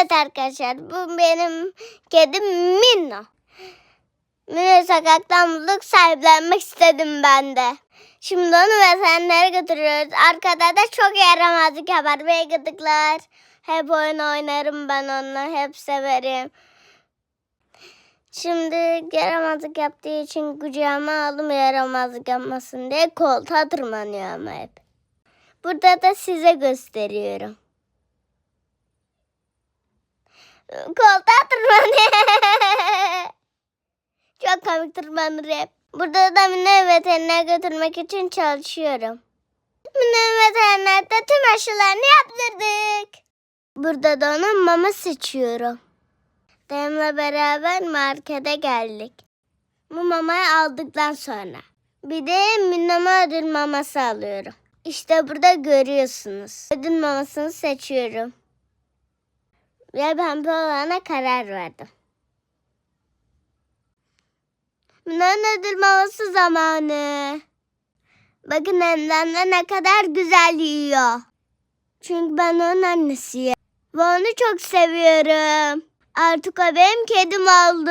Evet arkadaşlar bu benim kedim Minno. Minno'yu sokaktan bulduk sahiplenmek istedim ben de. Şimdi onu veterinere götürüyoruz. Arkada da çok yaramazlık yapar ve gıdıklar. Hep oyun oynarım ben onunla. Hep severim. Şimdi yaramazlık yaptığı için kucağıma aldım yaramazlık yapmasın diye koltuğa tırmanıyor ama hep. Burada da size gösteriyorum. Koltuğa tırmanıyor. Çok komik tırmanır hep. Burada da Mine veteriner götürmek için çalışıyorum. Mine veterinerde tüm aşılarını yaptırdık. Burada da ona mama seçiyorum. Dayımla beraber markete geldik. Bu mamayı aldıktan sonra. Bir de Minnem'e ödül maması alıyorum. İşte burada görüyorsunuz. Ödül mamasını seçiyorum. Ve pembe olana karar verdim. Minnem'in ödül maması zamanı. Bakın Emden de ne kadar güzel yiyor. Çünkü ben onun annesiyim. Ve onu çok seviyorum. Artık o benim kedim oldu.